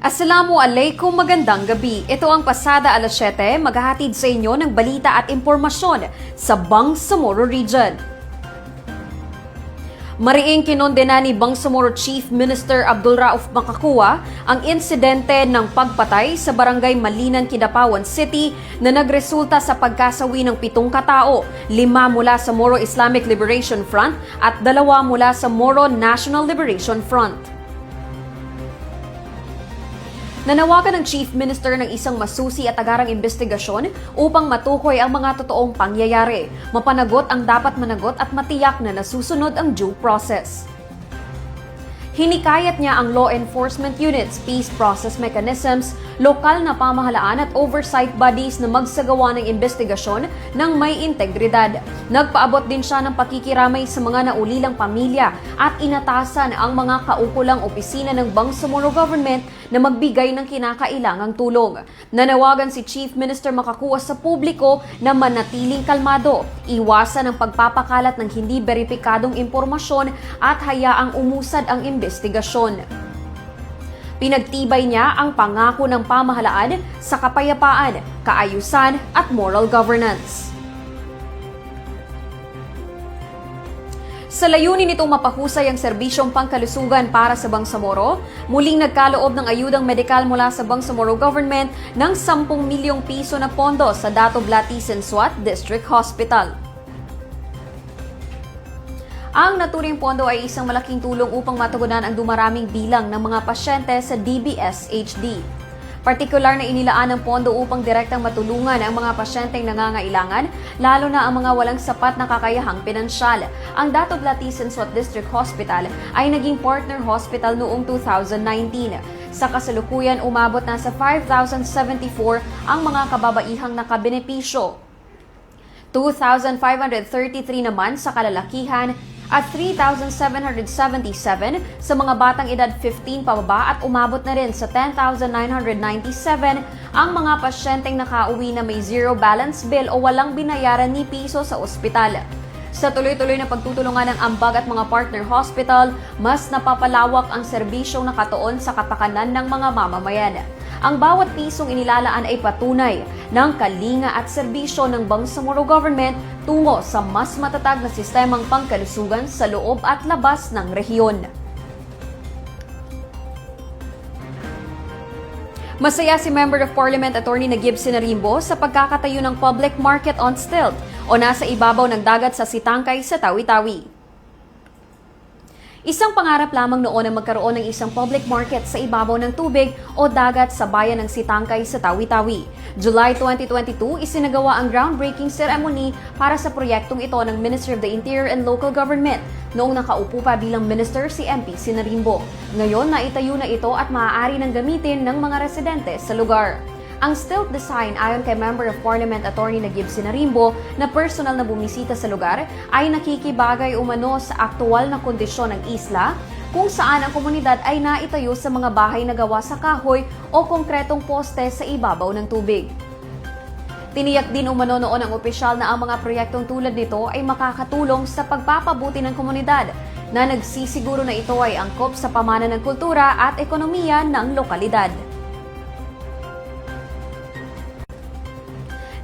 Assalamu alaikum, magandang gabi. Ito ang pasada alas 7, maghahatid sa inyo ng balita at impormasyon sa Bangsamoro Region. Mariing kinondena ni Bangsamoro Chief Minister Abdul Rauf Makakuwa ang insidente ng pagpatay sa barangay Malinan, Kidapawan City na nagresulta sa pagkasawi ng pitong katao, lima mula sa Moro Islamic Liberation Front at dalawa mula sa Moro National Liberation Front. Nanawagan ng Chief Minister ng isang masusi at agarang investigasyon upang matukoy ang mga totoong pangyayari, mapanagot ang dapat managot at matiyak na nasusunod ang due process. Hinikayat niya ang law enforcement units, peace process mechanisms, lokal na pamahalaan at oversight bodies na magsagawa ng investigasyon ng may integridad. Nagpaabot din siya ng pakikiramay sa mga naulilang pamilya at inatasan ang mga kaukulang opisina ng Bangsamoro Government na magbigay ng kinakailangang tulong. Nanawagan si Chief Minister makakuha sa publiko na manatiling kalmado, iwasan ang pagpapakalat ng hindi beripikadong impormasyon at hayaang umusad ang investigasyon. Pinagtibay niya ang pangako ng pamahalaan sa kapayapaan, kaayusan at moral governance. Sa layunin nitong mapahusay ang serbisyong pangkalusugan para sa Bangsamoro, muling nagkaloob ng ayudang medikal mula sa Bangsamoro Government ng 10 milyong piso na pondo sa Dato Blatisen Swat District Hospital. Ang naturing pondo ay isang malaking tulong upang matugunan ang dumaraming bilang ng mga pasyente sa DBS HD. Partikular na inilaan ng pondo upang direktang matulungan ang mga pasyenteng nangangailangan, lalo na ang mga walang sapat na kakayahang pinansyal. Ang Dato Blatisen Swat District Hospital ay naging partner hospital noong 2019. Sa kasalukuyan, umabot na sa 5,074 ang mga kababaihang nakabenepisyo. 2,533 naman sa kalalakihan at 3,777 sa mga batang edad 15 pababa at umabot na rin sa 10,997 ang mga pasyenteng nakauwi na may zero balance bill o walang binayaran ni piso sa ospital. Sa tuloy-tuloy na pagtutulungan ng ambag at mga partner hospital, mas napapalawak ang serbisyong nakatuon sa kapakanan ng mga mamamayan. Ang bawat pisong inilalaan ay patunay ng kalinga at serbisyo ng Bangsamoro Government tungo sa mas matatag na sistemang pangkalusugan sa loob at labas ng rehiyon. Masaya si Member of Parliament Attorney na Gibson Arimbo sa pagkakatayo ng public market on stilt o nasa ibabaw ng dagat sa Sitangkay sa Tawi-Tawi. Isang pangarap lamang noon ang magkaroon ng isang public market sa ibabaw ng tubig o dagat sa bayan ng Sitangkay sa Tawi-Tawi. July 2022, isinagawa ang groundbreaking ceremony para sa proyektong ito ng Ministry of the Interior and Local Government noong nakaupo pa bilang minister si MP Sinarimbo. Ngayon, naitayo na ito at maaari nang gamitin ng mga residente sa lugar. Ang stilt design ayon kay Member of Parliament Attorney Nagib Sinarimbo na personal na bumisita sa lugar ay nakikibagay umano sa aktual na kondisyon ng isla kung saan ang komunidad ay naitayo sa mga bahay na gawa sa kahoy o konkretong poste sa ibabaw ng tubig. Tiniyak din umano noon ang opisyal na ang mga proyektong tulad nito ay makakatulong sa pagpapabuti ng komunidad na nagsisiguro na ito ay angkop sa pamana ng kultura at ekonomiya ng lokalidad.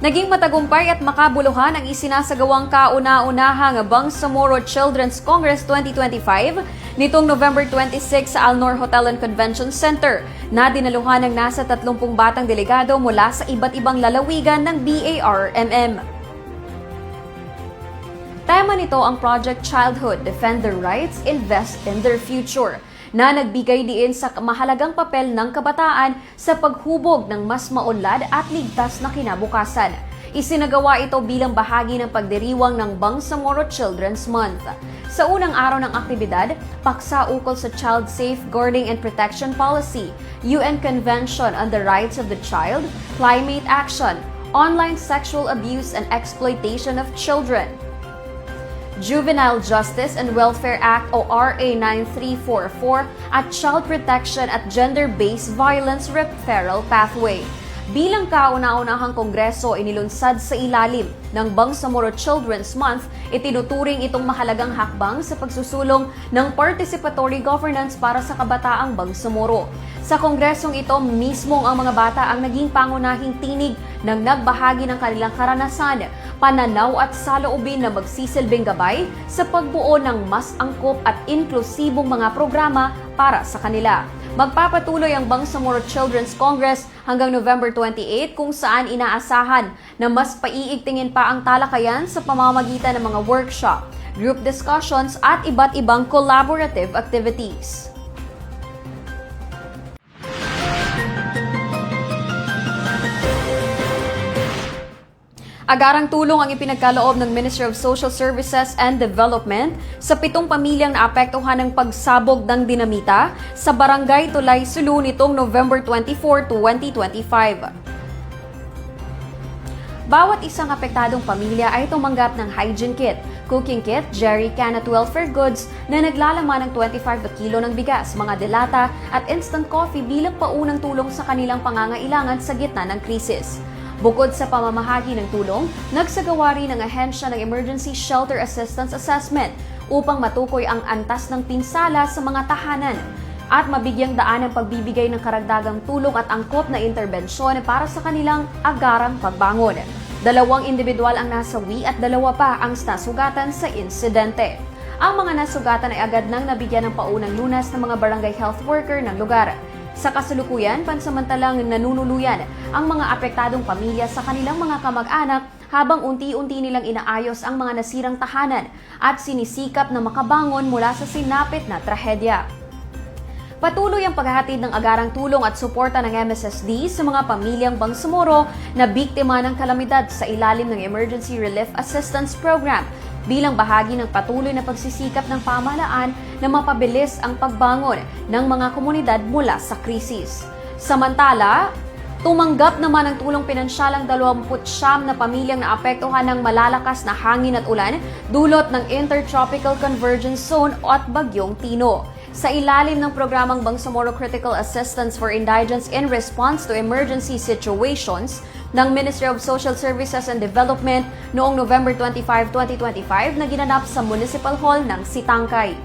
Naging matagumpay at makabuluhan ang isinasagawang kauna-unahang Bangsamoro Children's Congress 2025 nitong November 26 sa Alnor Hotel and Convention Center na dinaluhan ng nasa 30 batang delegado mula sa iba't ibang lalawigan ng BARMM. Tema nito ang Project Childhood, Defend Their Rights, Invest in Their Future na nagbigay diin sa mahalagang papel ng kabataan sa paghubog ng mas maunlad at ligtas na kinabukasan. Isinagawa ito bilang bahagi ng pagdiriwang ng Bangsamoro Children's Month. Sa unang araw ng aktibidad, paksa ukol sa Child Safeguarding and Protection Policy, UN Convention on the Rights of the Child, Climate Action, Online Sexual Abuse and Exploitation of Children, Juvenile Justice and Welfare Act o RA 9344 at Child Protection at Gender-Based Violence Referral Pathway. Bilang kauna-unahang kongreso inilunsad sa ilalim ng Bangsamoro Children's Month, itinuturing itong mahalagang hakbang sa pagsusulong ng participatory governance para sa kabataang Bangsamoro. Sa kongresong ito, mismong ang mga bata ang naging pangunahing tinig ng nagbahagi ng kanilang karanasan, pananaw at saloobin na magsisilbing gabay sa pagbuo ng mas angkop at inklusibong mga programa para sa kanila. Magpapatuloy ang Bangsamoro Children's Congress hanggang November 28 kung saan inaasahan na mas paiigtingin pa ang talakayan sa pamamagitan ng mga workshop, group discussions at iba't ibang collaborative activities. Agarang tulong ang ipinagkaloob ng Ministry of Social Services and Development sa pitong pamilyang naapektuhan ng pagsabog ng dinamita sa Barangay Tulay, Sulu nitong November 24, 2025. Bawat isang apektadong pamilya ay tumanggap ng hygiene kit, cooking kit, jerry can at welfare goods na naglalaman ng 25 na kilo ng bigas, mga delata at instant coffee bilang paunang tulong sa kanilang pangangailangan sa gitna ng krisis. Bukod sa pamamahagi ng tulong, nagsagawa rin ng ahensya ng Emergency Shelter Assistance Assessment upang matukoy ang antas ng pinsala sa mga tahanan at mabigyang daan ang pagbibigay ng karagdagang tulong at angkop na interbensyon para sa kanilang agarang pagbangon. Dalawang individual ang nasawi at dalawa pa ang nasugatan sa insidente. Ang mga nasugatan ay agad nang nabigyan ng paunang lunas ng mga barangay health worker ng lugar. Sa kasalukuyan, pansamantalang nanunuluyan ang mga apektadong pamilya sa kanilang mga kamag-anak habang unti-unti nilang inaayos ang mga nasirang tahanan at sinisikap na makabangon mula sa sinapit na trahedya. Patuloy ang paghahatid ng agarang tulong at suporta ng MSSD sa mga pamilyang Bangsamoro na biktima ng kalamidad sa ilalim ng Emergency Relief Assistance Program bilang bahagi ng patuloy na pagsisikap ng pamahalaan na mapabilis ang pagbangon ng mga komunidad mula sa krisis. Samantala, Tumanggap naman ng tulong pinansyal ang 29 na pamilyang naapektuhan ng malalakas na hangin at ulan dulot ng Intertropical Convergence Zone at Bagyong Tino. Sa ilalim ng programang Bangsamoro Critical Assistance for Indigents in Response to Emergency Situations ng Ministry of Social Services and Development noong November 25, 2025 na ginanap sa Municipal Hall ng Sitangkay.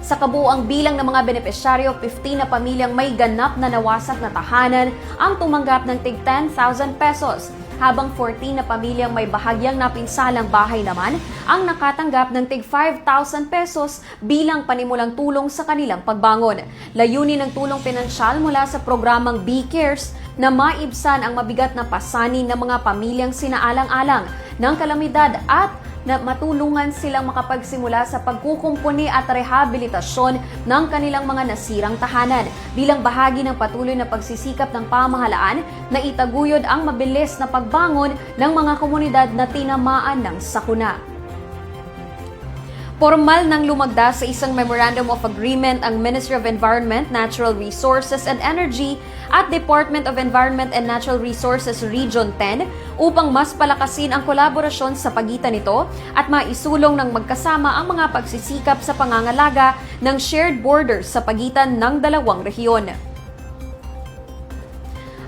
Sa kabuang bilang ng mga benepisyaryo, 15 na pamilyang may ganap na nawasak na tahanan ang tumanggap ng tig 10,000 pesos, habang 14 na pamilyang may bahagyang napinsalang bahay naman ang nakatanggap ng tig 5,000 pesos bilang panimulang tulong sa kanilang pagbangon. Layunin ng tulong pinansyal mula sa programang B Cares na maibsan ang mabigat na pasanin ng mga pamilyang sinaalang-alang ng kalamidad at na matulungan silang makapagsimula sa pagkukumpuni at rehabilitasyon ng kanilang mga nasirang tahanan bilang bahagi ng patuloy na pagsisikap ng pamahalaan na itaguyod ang mabilis na pagbangon ng mga komunidad na tinamaan ng sakuna. Formal nang lumagda sa isang Memorandum of Agreement ang Ministry of Environment, Natural Resources and Energy at Department of Environment and Natural Resources Region 10 upang mas palakasin ang kolaborasyon sa pagitan nito at maisulong ng magkasama ang mga pagsisikap sa pangangalaga ng shared borders sa pagitan ng dalawang rehiyon.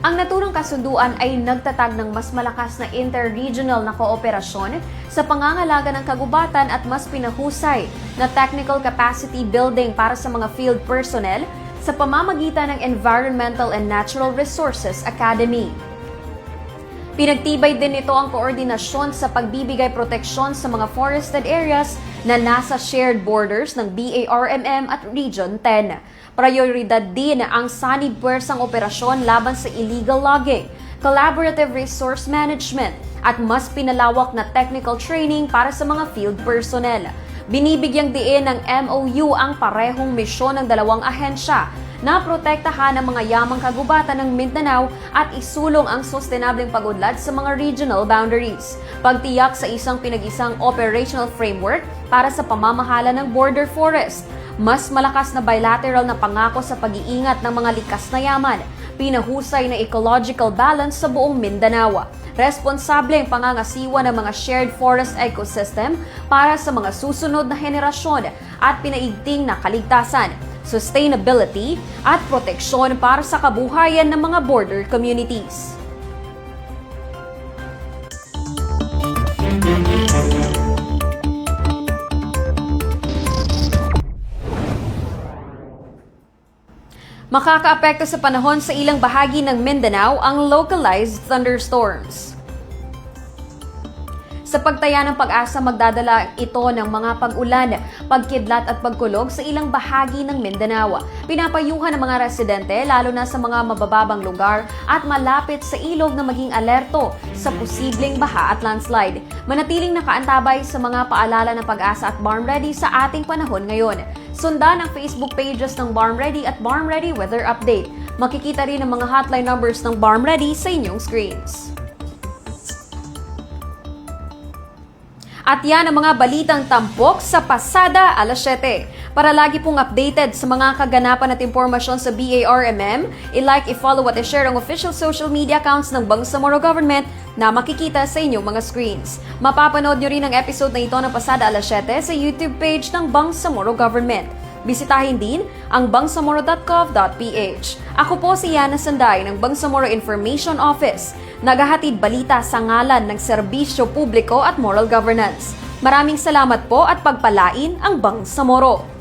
Ang naturang kasunduan ay nagtatag ng mas malakas na interregional na kooperasyon sa pangangalaga ng kagubatan at mas pinahusay na technical capacity building para sa mga field personnel sa pamamagitan ng Environmental and Natural Resources Academy. Pinagtibay din nito ang koordinasyon sa pagbibigay proteksyon sa mga forested areas na nasa shared borders ng BARMM at Region 10. Prioridad din ang sanib puwersang operasyon laban sa illegal logging, collaborative resource management, at mas pinalawak na technical training para sa mga field personnel. Binibigyang diin ng MOU ang parehong misyon ng dalawang ahensya na protektahan ang mga yamang kagubatan ng Mindanao at isulong ang sustainableng pag-udlad sa mga regional boundaries. Pagtiyak sa isang pinag-isang operational framework para sa pamamahala ng border forest mas malakas na bilateral na pangako sa pag-iingat ng mga likas na yaman, pinahusay na ecological balance sa buong Mindanao. Responsable ang pangangasiwa ng mga shared forest ecosystem para sa mga susunod na henerasyon at pinaigting na kaligtasan. Sustainability at proteksyon para sa kabuhayan ng mga border communities. Makakaapekto sa panahon sa ilang bahagi ng Mindanao ang localized thunderstorms. Sa pagtaya ng pag-asa, magdadala ito ng mga pag-ulan, pagkidlat at pagkulog sa ilang bahagi ng Mindanao. Pinapayuhan ng mga residente, lalo na sa mga mabababang lugar at malapit sa ilog na maging alerto sa posibleng baha at landslide. Manatiling nakaantabay sa mga paalala ng pag-asa at Barn Ready sa ating panahon ngayon. Sundan ang Facebook pages ng Barn Ready at Barn Ready Weather Update. Makikita rin ang mga hotline numbers ng Barn Ready sa inyong screens. At yan ang mga balitang tampok sa pasada alas 7. Para lagi pong updated sa mga kaganapan at impormasyon sa BARMM, i-like, i-follow at i-share ang official social media accounts ng Bangsamoro Government na makikita sa inyong mga screens. Mapapanood nyo rin ang episode na ito ng pasada alas 7 sa YouTube page ng Bangsamoro Government. Bisitahin din ang bangsamoro.gov.ph. Ako po si Yana Sanday ng Bangsamoro Information Office. Naghahatid balita sa ngalan ng serbisyo publiko at moral governance. Maraming salamat po at pagpalain ang Bangsamoro.